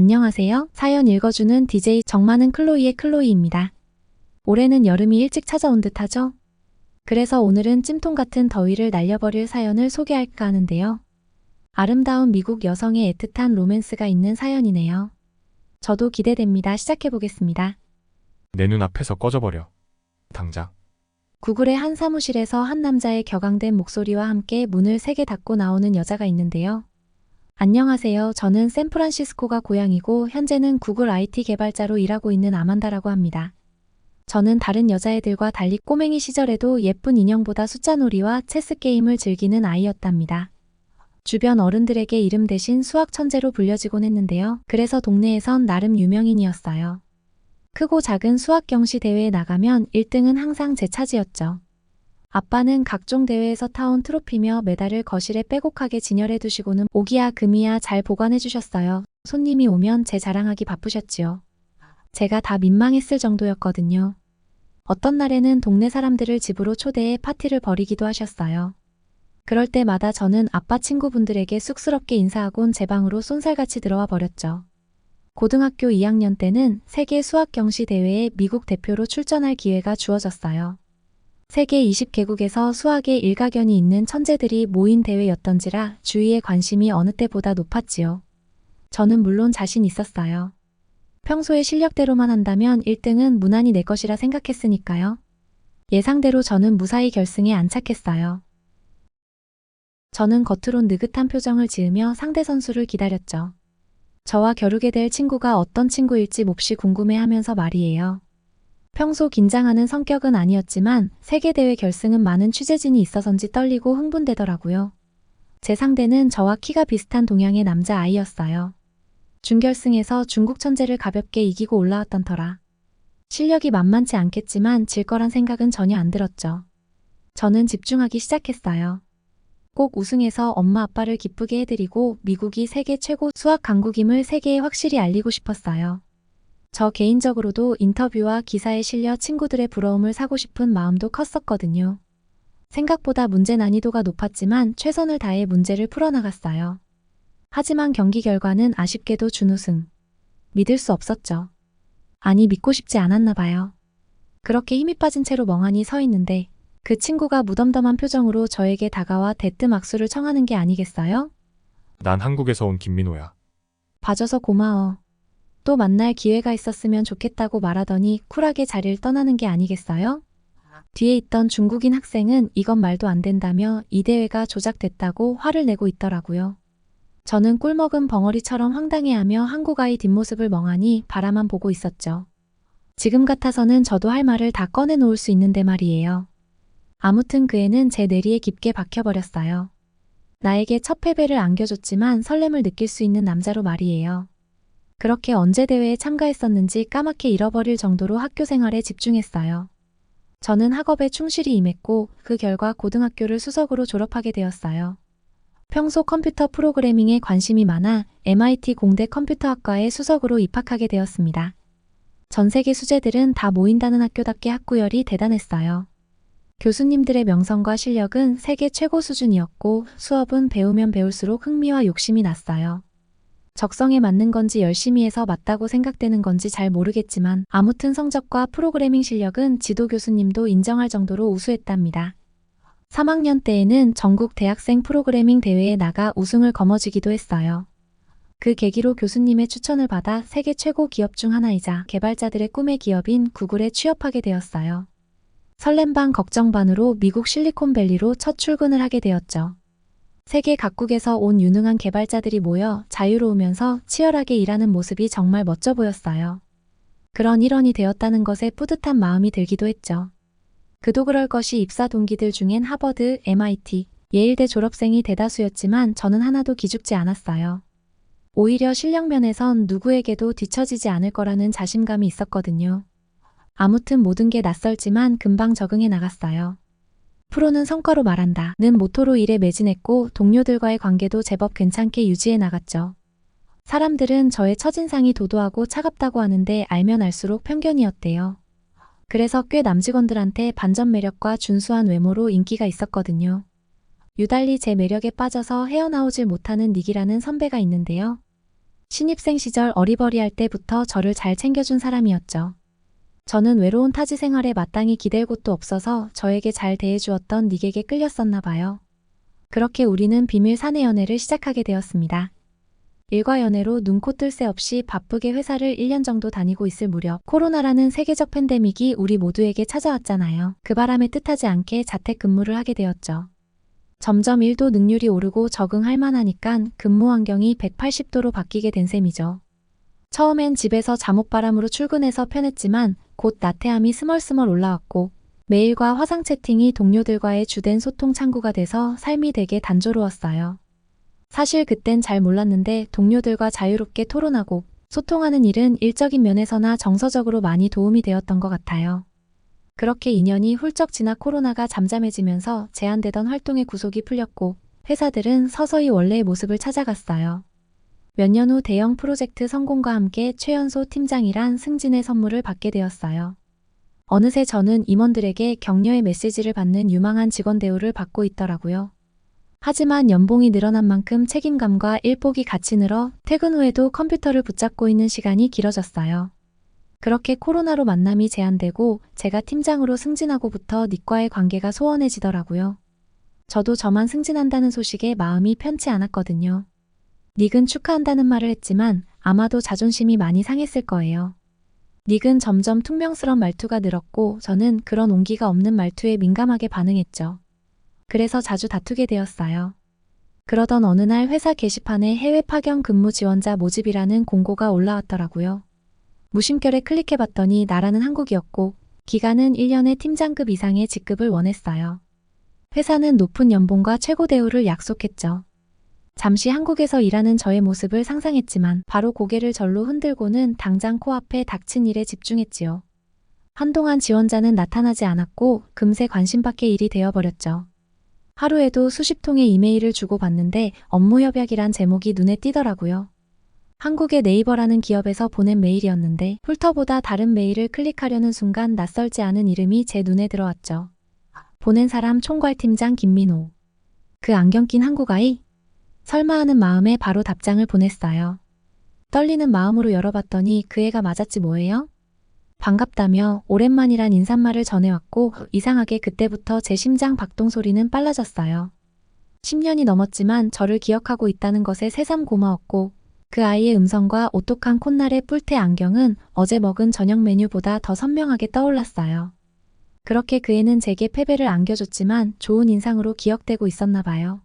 안녕하세요. 사연 읽어주는 DJ 정많은 클로이의 클로이입니다. 올해는 여름이 일찍 찾아온 듯 하죠? 그래서 오늘은 찜통 같은 더위를 날려버릴 사연을 소개할까 하는데요. 아름다운 미국 여성의 애틋한 로맨스가 있는 사연이네요. 저도 기대됩니다. 시작해보겠습니다. 내 눈앞에서 꺼져버려. 당장. 구글의 한 사무실에서 한 남자의 격앙된 목소리와 함께 문을 세게 닫고 나오는 여자가 있는데요. 안녕하세요. 저는 샌프란시스코가 고향이고 현재는 구글 IT 개발자로 일하고 있는 아만다라고 합니다. 저는 다른 여자애들과 달리 꼬맹이 시절에도 예쁜 인형보다 숫자 놀이와 체스 게임을 즐기는 아이였답니다. 주변 어른들에게 이름 대신 수학 천재로 불려지곤 했는데요. 그래서 동네에선 나름 유명인이었어요. 크고 작은 수학 경시 대회에 나가면 1등은 항상 제 차지였죠. 아빠는 각종 대회에서 타온 트로피며 메달을 거실에 빼곡하게 진열해 두시고는 오기야 금이야 잘 보관해 주셨어요. 손님이 오면 제 자랑하기 바쁘셨지요. 제가 다 민망했을 정도였거든요. 어떤 날에는 동네 사람들을 집으로 초대해 파티를 벌이기도 하셨어요. 그럴 때마다 저는 아빠 친구분들에게 쑥스럽게 인사하곤 제 방으로 쏜살같이 들어와 버렸죠. 고등학교 2학년 때는 세계 수학 경시 대회에 미국 대표로 출전할 기회가 주어졌어요. 세계 20개국에서 수학에 일가견이 있는 천재들이 모인 대회였던지라 주위의 관심이 어느 때보다 높았지요. 저는 물론 자신 있었어요. 평소에 실력대로만 한다면 1등은 무난히 내 것이라 생각했으니까요. 예상대로 저는 무사히 결승에 안착했어요. 저는 겉으론 느긋한 표정을 지으며 상대 선수를 기다렸죠. 저와 겨루게 될 친구가 어떤 친구일지 몹시 궁금해하면서 말이에요. 평소 긴장하는 성격은 아니었지만 세계대회 결승은 많은 취재진이 있어서인지 떨리고 흥분되더라고요. 제 상대는 저와 키가 비슷한 동양의 남자 아이였어요. 준결승에서 중국 천재를 가볍게 이기고 올라왔던 터라. 실력이 만만치 않겠지만 질 거란 생각은 전혀 안 들었죠. 저는 집중하기 시작했어요. 꼭 우승해서 엄마 아빠를 기쁘게 해드리고 미국이 세계 최고 수학 강국임을 세계에 확실히 알리고 싶었어요. 저 개인적으로도 인터뷰와 기사에 실려 친구들의 부러움을 사고 싶은 마음도 컸었거든요. 생각보다 문제 난이도가 높았지만 최선을 다해 문제를 풀어나갔어요. 하지만 경기 결과는 아쉽게도 준우승. 믿을 수 없었죠. 아니 믿고 싶지 않았나 봐요. 그렇게 힘이 빠진 채로 멍하니 서 있는데 그 친구가 무덤덤한 표정으로 저에게 다가와 대뜸 악수를 청하는 게 아니겠어요? 난 한국에서 온 김민호야. 봐줘서 고마워. 또 만날 기회가 있었으면 좋겠다고 말하더니 쿨하게 자리를 떠나는 게 아니겠어요? 뒤에 있던 중국인 학생은 이건 말도 안 된다며 이 대회가 조작됐다고 화를 내고 있더라고요. 저는 꿀먹은 벙어리처럼 황당해하며 한국 아이 뒷모습을 멍하니 바라만 보고 있었죠. 지금 같아서는 저도 할 말을 다 꺼내놓을 수 있는데 말이에요. 아무튼 그 애는 제 뇌리에 깊게 박혀버렸어요. 나에게 첫 패배를 안겨줬지만 설렘을 느낄 수 있는 남자로 말이에요. 그렇게 언제 대회에 참가했었는지 까맣게 잃어버릴 정도로 학교 생활에 집중했어요. 저는 학업에 충실히 임했고 그 결과 고등학교를 수석으로 졸업하게 되었어요. 평소 컴퓨터 프로그래밍에 관심이 많아 MIT 공대 컴퓨터학과에 수석으로 입학하게 되었습니다. 전 세계 수재들은 다 모인다는 학교답게 학구열이 대단했어요. 교수님들의 명성과 실력은 세계 최고 수준이었고 수업은 배우면 배울수록 흥미와 욕심이 났어요. 적성에 맞는 건지 열심히 해서 맞다고 생각되는 건지 잘 모르겠지만 아무튼 성적과 프로그래밍 실력은 지도 교수님도 인정할 정도로 우수했답니다. 3학년 때에는 전국 대학생 프로그래밍 대회에 나가 우승을 거머쥐기도 했어요. 그 계기로 교수님의 추천을 받아 세계 최고 기업 중 하나이자 개발자들의 꿈의 기업인 구글에 취업하게 되었어요. 설렘 반 걱정 반으로 미국 실리콘밸리로 첫 출근을 하게 되었죠. 세계 각국에서 온 유능한 개발자들이 모여 자유로우면서 치열하게 일하는 모습이 정말 멋져 보였어요. 그런 일원이 되었다는 것에 뿌듯한 마음이 들기도 했죠. 그도 그럴 것이 입사 동기들 중엔 하버드, MIT, 예일대 졸업생이 대다수였지만 저는 하나도 기죽지 않았어요. 오히려 실력 면에선 누구에게도 뒤처지지 않을 거라는 자신감이 있었거든요. 아무튼 모든 게 낯설지만 금방 적응해 나갔어요. 프로는 성과로 말한다. 는 모토로 일에 매진했고 동료들과의 관계도 제법 괜찮게 유지해 나갔죠. 사람들은 저의 첫인상이 도도하고 차갑다고 하는데 알면 알수록 편견이었대요. 그래서 꽤 남직원들한테 반전 매력과 준수한 외모로 인기가 있었거든요. 유달리 제 매력에 빠져서 헤어나오질 못하는 닉이라는 선배가 있는데요. 신입생 시절 어리버리할 때부터 저를 잘 챙겨준 사람이었죠. 저는 외로운 타지 생활에 마땅히 기댈 곳도 없어서 저에게 잘 대해주었던 닉에게 끌렸었나 봐요. 그렇게 우리는 비밀 사내 연애를 시작하게 되었습니다. 일과 연애로 눈코 뜰 새 없이 바쁘게 회사를 1년 정도 다니고 있을 무렵 코로나라는 세계적 팬데믹이 우리 모두에게 찾아왔잖아요. 그 바람에 뜻하지 않게 자택 근무를 하게 되었죠. 점점 일도 능률이 오르고 적응할 만하니까 근무 환경이 180도로 바뀌게 된 셈이죠. 처음엔 집에서 잠옷바람으로 출근해서 편했지만 곧 나태함이 스멀스멀 올라왔고 메일과 화상 채팅이 동료들과의 주된 소통 창구가 돼서 삶이 되게 단조로웠어요. 사실 그땐 잘 몰랐는데 동료들과 자유롭게 토론하고 소통하는 일은 일적인 면에서나 정서적으로 많이 도움이 되었던 것 같아요. 그렇게 2년이 훌쩍 지나 코로나가 잠잠해지면서 제한되던 활동의 구속이 풀렸고 회사들은 서서히 원래의 모습을 찾아갔어요. 몇 년 후 대형 프로젝트 성공과 함께 최연소 팀장이란 승진의 선물을 받게 되었어요. 어느새 저는 임원들에게 격려의 메시지를 받는 유망한 직원 대우를 받고 있더라고요. 하지만 연봉이 늘어난 만큼 책임감과 일복이 같이 늘어 퇴근 후에도 컴퓨터를 붙잡고 있는 시간이 길어졌어요. 그렇게 코로나로 만남이 제한되고 제가 팀장으로 승진하고부터 닉과의 관계가 소원해지더라고요. 저도 저만 승진한다는 소식에 마음이 편치 않았거든요. 닉은 축하한다는 말을 했지만 아마도 자존심이 많이 상했을 거예요. 닉은 점점 퉁명스런 말투가 늘었고 저는 그런 온기가 없는 말투에 민감하게 반응했죠. 그래서 자주 다투게 되었어요. 그러던 어느 날 회사 게시판에 해외 파견 근무 지원자 모집이라는 공고가 올라왔더라고요. 무심결에 클릭해봤더니 나라는 한국이었고 기간은 1년의 팀장급 이상의 직급을 원했어요. 회사는 높은 연봉과 최고 대우를 약속했죠. 잠시 한국에서 일하는 저의 모습을 상상했지만 바로 고개를 절로 흔들고는 당장 코앞에 닥친 일에 집중했지요. 한동안 지원자는 나타나지 않았고 금세 관심밖의 일이 되어버렸죠. 하루에도 수십 통의 이메일을 주고받는데 업무 협약이란 제목이 눈에 띄더라고요. 한국의 네이버라는 기업에서 보낸 메일이었는데 훑어보다 다른 메일을 클릭하려는 순간 낯설지 않은 이름이 제 눈에 들어왔죠. 보낸 사람 총괄팀장 김민호. 그 안경 낀 한국 아이? 설마 하는 마음에 바로 답장을 보냈어요. 떨리는 마음으로 열어봤더니 그 애가 맞았지 뭐예요? 반갑다며 오랜만이란 인사말을 전해왔고 이상하게 그때부터 제 심장 박동 소리는 빨라졌어요. 10년이 넘었지만 저를 기억하고 있다는 것에 새삼 고마웠고 그 아이의 음성과 오똑한 콧날의 뿔테 안경은 어제 먹은 저녁 메뉴보다 더 선명하게 떠올랐어요. 그렇게 그 애는 제게 패배를 안겨줬지만 좋은 인상으로 기억되고 있었나 봐요.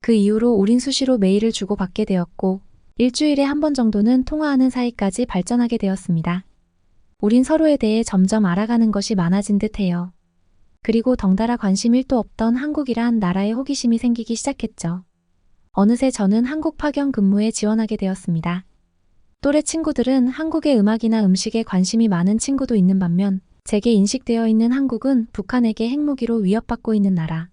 그 이후로 우린 수시로 메일을 주고받게 되었고 일주일에 한 번 정도는 통화하는 사이까지 발전하게 되었습니다. 우린 서로에 대해 점점 알아가는 것이 많아진 듯 해요. 그리고 덩달아 관심 1도 없던 한국이란 나라에 호기심이 생기기 시작했죠. 어느새 저는 한국 파견 근무에 지원하게 되었습니다. 또래 친구들은 한국의 음악이나 음식에 관심이 많은 친구도 있는 반면 제게 인식되어 있는 한국은 북한에게 핵무기로 위협받고 있는 나라.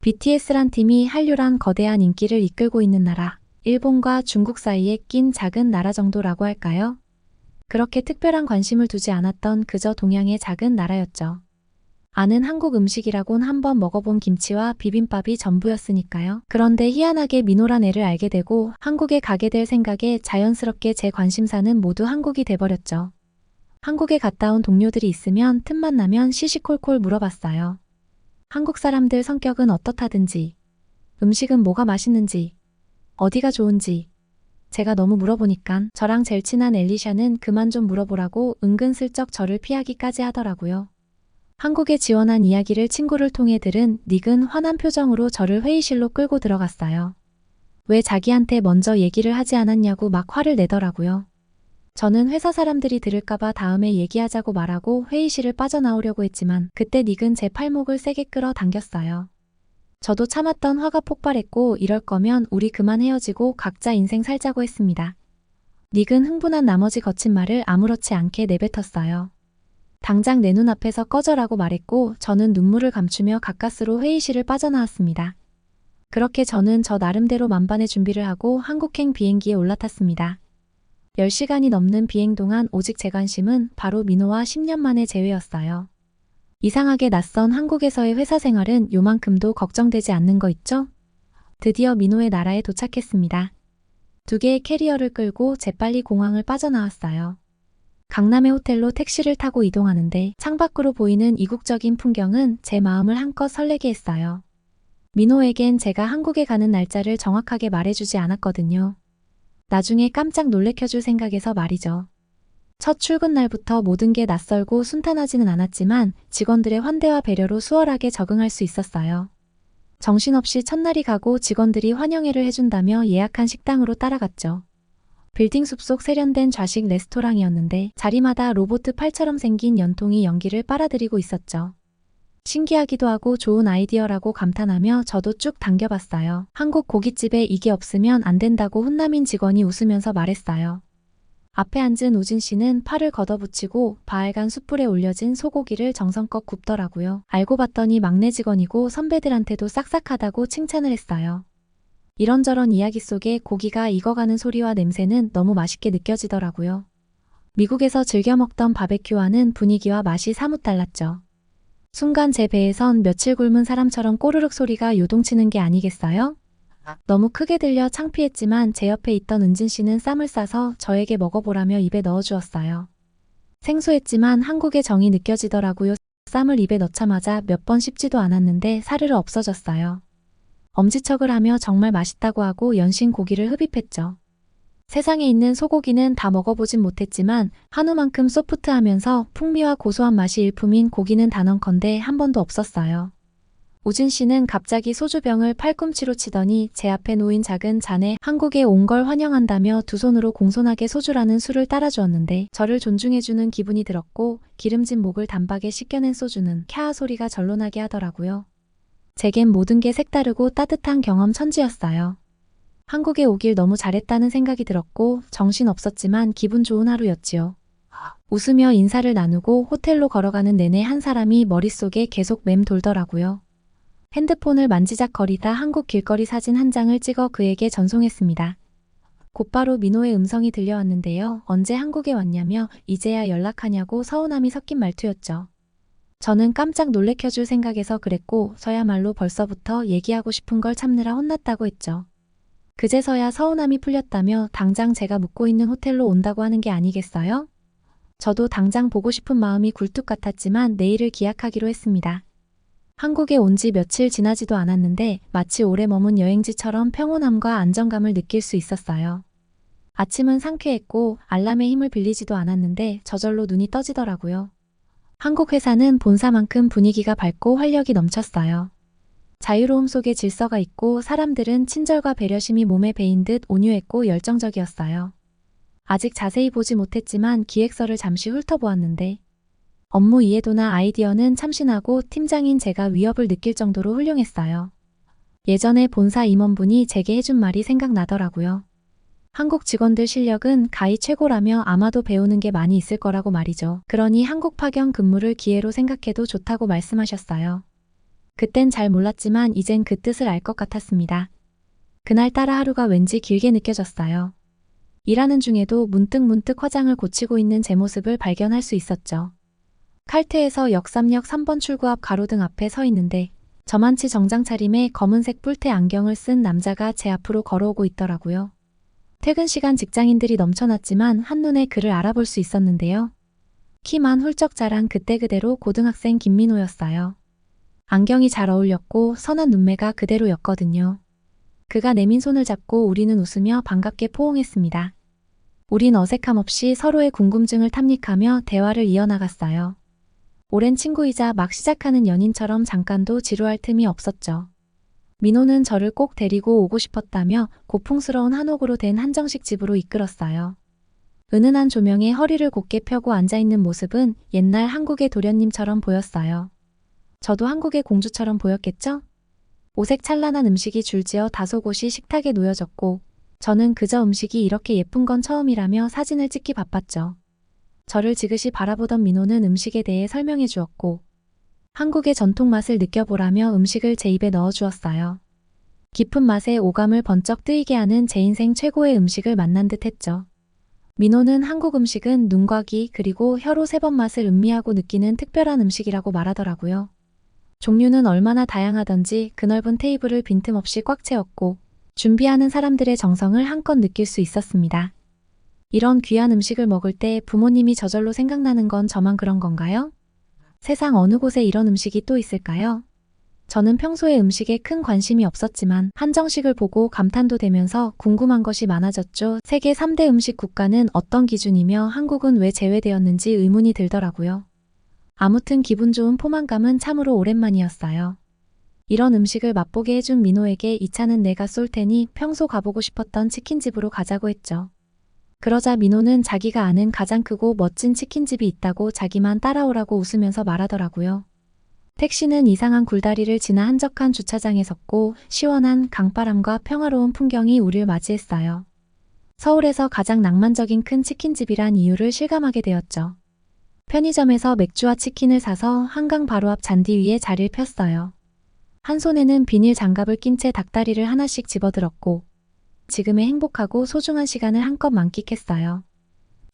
BTS란 팀이 한류란 거대한 인기를 이끌고 있는 나라. 일본과 중국 사이에 낀 작은 나라 정도라고 할까요? 그렇게 특별한 관심을 두지 않았던 그저 동양의 작은 나라였죠. 아는 한국 음식이라곤 한번 먹어본 김치와 비빔밥이 전부였으니까요. 그런데 희한하게 민호란 애를 알게 되고 한국에 가게 될 생각에 자연스럽게 제 관심사는 모두 한국이 돼버렸죠. 한국에 갔다 온 동료들이 있으면 틈만 나면 시시콜콜 물어봤어요. 한국 사람들 성격은 어떻다든지, 음식은 뭐가 맛있는지, 어디가 좋은지, 제가 너무 물어보니깐 저랑 제일 친한 엘리샤는 그만 좀 물어보라고 은근슬쩍 저를 피하기까지 하더라고요. 한국에 지원한 이야기를 친구를 통해 들은 닉은 화난 표정으로 저를 회의실로 끌고 들어갔어요. 왜 자기한테 먼저 얘기를 하지 않았냐고 막 화를 내더라고요. 저는 회사 사람들이 들을까봐 다음에 얘기하자고 말하고 회의실을 빠져나오려고 했지만 그때 닉은 제 팔목을 세게 끌어 당겼어요. 저도 참았던 화가 폭발했고 이럴 거면 우리 그만 헤어지고 각자 인생 살자고 했습니다. 닉은 흥분한 나머지 거친 말을 아무렇지 않게 내뱉었어요. 당장 내 눈앞에서 꺼져라고 말했고 저는 눈물을 감추며 가까스로 회의실을 빠져나왔습니다. 그렇게 저는 저 나름대로 만반의 준비를 하고 한국행 비행기에 올라탔습니다. 10시간이 넘는 비행 동안 오직 제 관심은 바로 민호와 10년 만의 재회였어요. 이상하게 낯선 한국에서의 회사 생활은 요만큼도 걱정되지 않는 거 있죠? 드디어 민호의 나라에 도착했습니다. 두 개의 캐리어를 끌고 재빨리 공항을 빠져나왔어요. 강남의 호텔로 택시를 타고 이동하는데 창밖으로 보이는 이국적인 풍경은 제 마음을 한껏 설레게 했어요. 민호에겐 제가 한국에 가는 날짜를 정확하게 말해주지 않았거든요. 나중에 깜짝 놀래켜줄 생각에서 말이죠. 첫 출근 날부터 모든 게 낯설고 순탄하지는 않았지만 직원들의 환대와 배려로 수월하게 적응할 수 있었어요. 정신없이 첫날이 가고 직원들이 환영회를 해준다며 예약한 식당으로 따라갔죠. 빌딩 숲속 세련된 좌식 레스토랑이었는데 자리마다 로봇 팔처럼 생긴 연통이 연기를 빨아들이고 있었죠. 신기하기도 하고 좋은 아이디어라고 감탄하며 저도 쭉 당겨봤어요. 한국 고깃집에 이게 없으면 안 된다고 훈남인 직원이 웃으면서 말했어요. 앞에 앉은 우진 씨는 팔을 걷어붙이고 바알간 숯불에 올려진 소고기를 정성껏 굽더라고요. 알고 봤더니 막내 직원이고 선배들한테도 싹싹하다고 칭찬을 했어요. 이런저런 이야기 속에 고기가 익어가는 소리와 냄새는 너무 맛있게 느껴지더라고요. 미국에서 즐겨 먹던 바베큐와는 분위기와 맛이 사뭇 달랐죠. 순간 제 배에선 며칠 굶은 사람처럼 꼬르륵 소리가 요동치는 게 아니겠어요? 너무 크게 들려 창피했지만 제 옆에 있던 은진 씨는 쌈을 싸서 저에게 먹어보라며 입에 넣어주었어요. 생소했지만 한국의 정이 느껴지더라고요. 쌈을 입에 넣자마자 몇 번 씹지도 않았는데 사르르 없어졌어요. 엄지척을 하며 정말 맛있다고 하고 연신 고기를 흡입했죠. 세상에 있는 소고기는 다 먹어보진 못했지만 한우만큼 소프트하면서 풍미와 고소한 맛이 일품인 고기는 단언컨대 한 번도 없었어요. 우진 씨는 갑자기 소주병을 팔꿈치로 치더니 제 앞에 놓인 작은 잔에 한국에 온 걸 환영한다며 두 손으로 공손하게 소주라는 술을 따라주었는데 저를 존중해주는 기분이 들었고 기름진 목을 단박에 씻겨낸 소주는 캬 소리가 절로 나게 하더라고요. 제겐 모든 게 색다르고 따뜻한 경험 천지였어요. 한국에 오길 너무 잘했다는 생각이 들었고 정신 없었지만 기분 좋은 하루였지요. 웃으며 인사를 나누고 호텔로 걸어가는 내내 한 사람이 머릿속에 계속 맴돌더라고요. 핸드폰을 만지작거리다 한국 길거리 사진 한 장을 찍어 그에게 전송했습니다. 곧바로 민호의 음성이 들려왔는데요. 언제 한국에 왔냐며 이제야 연락하냐고 서운함이 섞인 말투였죠. 저는 깜짝 놀래켜줄 생각에서 그랬고 저야말로 벌써부터 얘기하고 싶은 걸 참느라 혼났다고 했죠. 그제서야 서운함이 풀렸다며 당장 제가 묵고 있는 호텔로 온다고 하는 게 아니겠어요? 저도 당장 보고 싶은 마음이 굴뚝 같았지만 내일을 기약하기로 했습니다. 한국에 온 지 며칠 지나지도 않았는데 마치 오래 머문 여행지처럼 평온함과 안정감을 느낄 수 있었어요. 아침은 상쾌했고 알람의 힘을 빌리지도 않았는데 저절로 눈이 떠지더라고요. 한국 회사는 본사만큼 분위기가 밝고 활력이 넘쳤어요. 자유로움 속에 질서가 있고 사람들은 친절과 배려심이 몸에 배인 듯 온유했고 열정적이었어요. 아직 자세히 보지 못했지만 기획서를 잠시 훑어보았는데 업무 이해도나 아이디어는 참신하고 팀장인 제가 위협을 느낄 정도로 훌륭했어요. 예전에 본사 임원분이 제게 해준 말이 생각나더라고요. 한국 직원들 실력은 가히 최고라며 아마도 배우는 게 많이 있을 거라고 말이죠. 그러니 한국 파견 근무를 기회로 생각해도 좋다고 말씀하셨어요. 그땐 잘 몰랐지만 이젠 그 뜻을 알 것 같았습니다. 그날따라 하루가 왠지 길게 느껴졌어요. 일하는 중에도 문득 문득 화장을 고치고 있는 제 모습을 발견할 수 있었죠. 칼퇴에서 역삼역 3번 출구 앞 가로등 앞에 서 있는데 저만치 정장 차림에 검은색 뿔테 안경을 쓴 남자가 제 앞으로 걸어오고 있더라고요. 퇴근 시간 직장인들이 넘쳐났지만 한눈에 그를 알아볼 수 있었는데요. 키만 훌쩍 자란 그때 그대로 고등학생 김민호였어요. 안경이 잘 어울렸고 선한 눈매가 그대로였거든요. 그가 내민 손을 잡고 우리는 웃으며 반갑게 포옹했습니다. 우린 어색함 없이 서로의 궁금증을 탐닉하며 대화를 이어나갔어요. 오랜 친구이자 막 시작하는 연인처럼 잠깐도 지루할 틈이 없었죠. 민호는 저를 꼭 데리고 오고 싶었다며 고풍스러운 한옥으로 된 한정식 집으로 이끌었어요. 은은한 조명에 허리를 곧게 펴고 앉아있는 모습은 옛날 한국의 도련님처럼 보였어요. 저도 한국의 공주처럼 보였겠죠? 오색 찬란한 음식이 줄지어 다소 곳이 식탁에 놓여졌고 저는 그저 음식이 이렇게 예쁜 건 처음이라며 사진을 찍기 바빴죠. 저를 지그시 바라보던 민호는 음식에 대해 설명해 주었고 한국의 전통 맛을 느껴보라며 음식을 제 입에 넣어 주었어요. 깊은 맛에 오감을 번쩍 뜨이게 하는 제 인생 최고의 음식을 만난 듯 했죠. 민호는 한국 음식은 눈과 귀 그리고 혀로 세 번 맛을 음미하고 느끼는 특별한 음식이라고 말하더라고요. 종류는 얼마나 다양하던지 그 넓은 테이블을 빈틈없이 꽉 채웠고 준비하는 사람들의 정성을 한껏 느낄 수 있었습니다. 이런 귀한 음식을 먹을 때 부모님이 저절로 생각나는 건 저만 그런 건가요? 세상 어느 곳에 이런 음식이 또 있을까요? 저는 평소에 음식에 큰 관심이 없었지만 한정식을 보고 감탄도 되면서 궁금한 것이 많아졌죠. 세계 3대 음식 국가는 어떤 기준이며 한국은 왜 제외되었는지 의문이 들더라고요. 아무튼 기분 좋은 포만감은 참으로 오랜만이었어요. 이런 음식을 맛보게 해준 민호에게 이 차는 내가 쏠 테니 평소 가보고 싶었던 치킨집으로 가자고 했죠. 그러자 민호는 자기가 아는 가장 크고 멋진 치킨집이 있다고 자기만 따라오라고 웃으면서 말하더라고요. 택시는 이상한 굴다리를 지나 한적한 주차장에 섰고 시원한 강바람과 평화로운 풍경이 우리를 맞이했어요. 서울에서 가장 낭만적인 큰 치킨집이란 이유를 실감하게 되었죠. 편의점에서 맥주와 치킨을 사서 한강 바로 앞 잔디 위에 자리를 폈어요. 한 손에는 비닐 장갑을 낀 채 닭다리를 하나씩 집어들었고 지금의 행복하고 소중한 시간을 한껏 만끽했어요.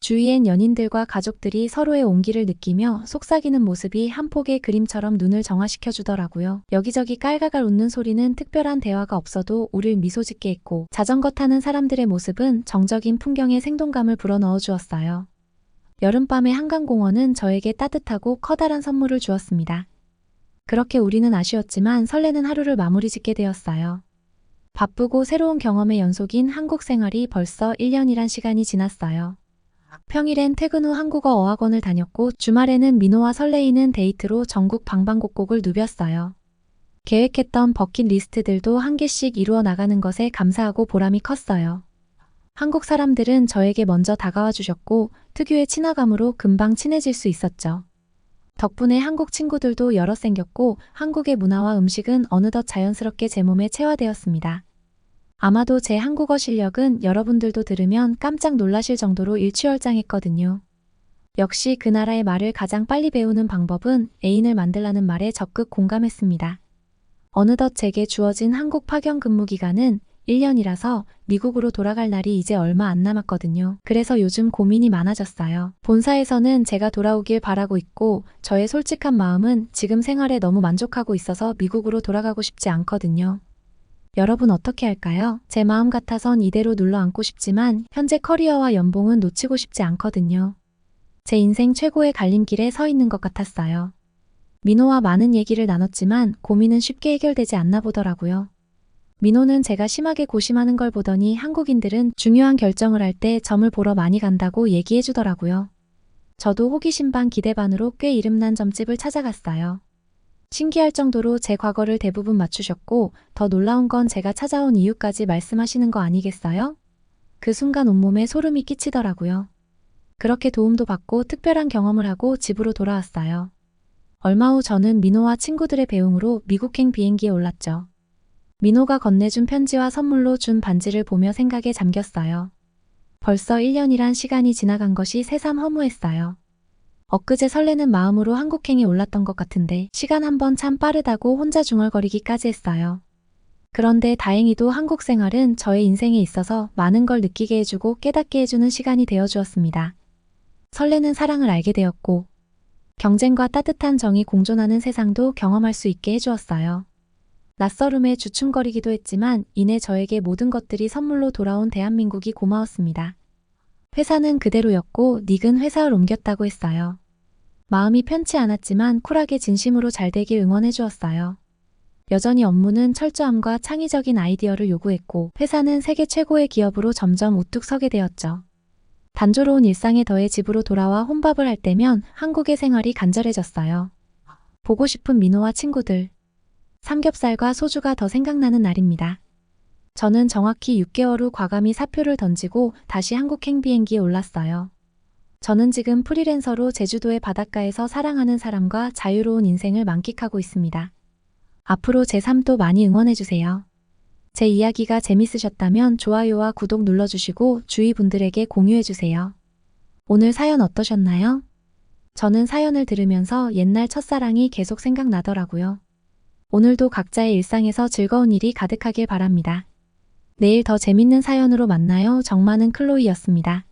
주위엔 연인들과 가족들이 서로의 온기를 느끼며 속삭이는 모습이 한 폭의 그림처럼 눈을 정화시켜 주더라고요. 여기저기 깔깔깔 웃는 소리는 특별한 대화가 없어도 우릴 미소 짓게 했고 자전거 타는 사람들의 모습은 정적인 풍경에 생동감을 불어넣어 주었어요. 여름밤의 한강공원은 저에게 따뜻하고 커다란 선물을 주었습니다. 그렇게 우리는 아쉬웠지만 설레는 하루를 마무리 짓게 되었어요. 바쁘고 새로운 경험의 연속인 한국 생활이 벌써 1년이란 시간이 지났어요. 평일엔 퇴근 후 한국어 어학원을 다녔고 주말에는 민호와 설레이는 데이트로 전국 방방곡곡을 누볐어요. 계획했던 버킷리스트들도 한 개씩 이루어 나가는 것에 감사하고 보람이 컸어요. 한국 사람들은 저에게 먼저 다가와 주셨고 특유의 친화감으로 금방 친해질 수 있었죠. 덕분에 한국 친구들도 여럿 생겼고 한국의 문화와 음식은 어느덧 자연스럽게 제 몸에 체화되었습니다. 아마도 제 한국어 실력은 여러분들도 들으면 깜짝 놀라실 정도로 일취월장했거든요. 역시 그 나라의 말을 가장 빨리 배우는 방법은 애인을 만들라는 말에 적극 공감했습니다. 어느덧 제게 주어진 한국 파견 근무 기간은 1년이라서 미국으로 돌아갈 날이 이제 얼마 안 남았거든요. 그래서 요즘 고민이 많아졌어요. 본사에서는 제가 돌아오길 바라고 있고 저의 솔직한 마음은 지금 생활에 너무 만족하고 있어서 미국으로 돌아가고 싶지 않거든요. 여러분 어떻게 할까요? 제 마음 같아선 이대로 눌러 앉고 싶지만 현재 커리어와 연봉은 놓치고 싶지 않거든요. 제 인생 최고의 갈림길에 서 있는 것 같았어요. 민호와 많은 얘기를 나눴지만 고민은 쉽게 해결되지 않나 보더라고요. 민호는 제가 심하게 고심하는 걸 보더니 한국인들은 중요한 결정을 할 때 점을 보러 많이 간다고 얘기해 주더라고요. 저도 호기심 반 기대 반으로 꽤 이름난 점집을 찾아갔어요. 신기할 정도로 제 과거를 대부분 맞추셨고 더 놀라운 건 제가 찾아온 이유까지 말씀하시는 거 아니겠어요? 그 순간 온몸에 소름이 끼치더라고요. 그렇게 도움도 받고 특별한 경험을 하고 집으로 돌아왔어요. 얼마 후 저는 민호와 친구들의 배웅으로 미국행 비행기에 올랐죠. 민호가 건네준 편지와 선물로 준 반지를 보며 생각에 잠겼어요. 벌써 1년이란 시간이 지나간 것이 새삼 허무했어요. 엊그제 설레는 마음으로 한국행에 올랐던 것 같은데 시간 한 번 참 빠르다고 혼자 중얼거리기까지 했어요. 그런데 다행히도 한국 생활은 저의 인생에 있어서 많은 걸 느끼게 해주고 깨닫게 해주는 시간이 되어 주었습니다. 설레는 사랑을 알게 되었고 경쟁과 따뜻한 정이 공존하는 세상도 경험할 수 있게 해주었어요. 낯설음에 주춤거리기도 했지만 이내 저에게 모든 것들이 선물로 돌아온 대한민국이 고마웠습니다. 회사는 그대로였고 닉은 회사를 옮겼다고 했어요. 마음이 편치 않았지만 쿨하게 진심으로 잘 되길 응원해 주었어요. 여전히 업무는 철저함과 창의적인 아이디어를 요구했고 회사는 세계 최고의 기업으로 점점 우뚝 서게 되었죠. 단조로운 일상에 더해 집으로 돌아와 혼밥을 할 때면 한국의 생활이 간절해졌어요. 보고 싶은 민호와 친구들. 삼겹살과 소주가 더 생각나는 날입니다. 저는 정확히 6개월 후 과감히 사표를 던지고 다시 한국행 비행기에 올랐어요. 저는 지금 프리랜서로 제주도의 바닷가에서 사랑하는 사람과 자유로운 인생을 만끽하고 있습니다. 앞으로 제 삶도 많이 응원해주세요. 제 이야기가 재밌으셨다면 좋아요와 구독 눌러주시고 주위 분들에게 공유해주세요. 오늘 사연 어떠셨나요? 저는 사연을 들으면서 옛날 첫사랑이 계속 생각나더라고요. 오늘도 각자의 일상에서 즐거운 일이 가득하길 바랍니다. 내일 더 재밌는 사연으로 만나요. 정많은 클로이였습니다.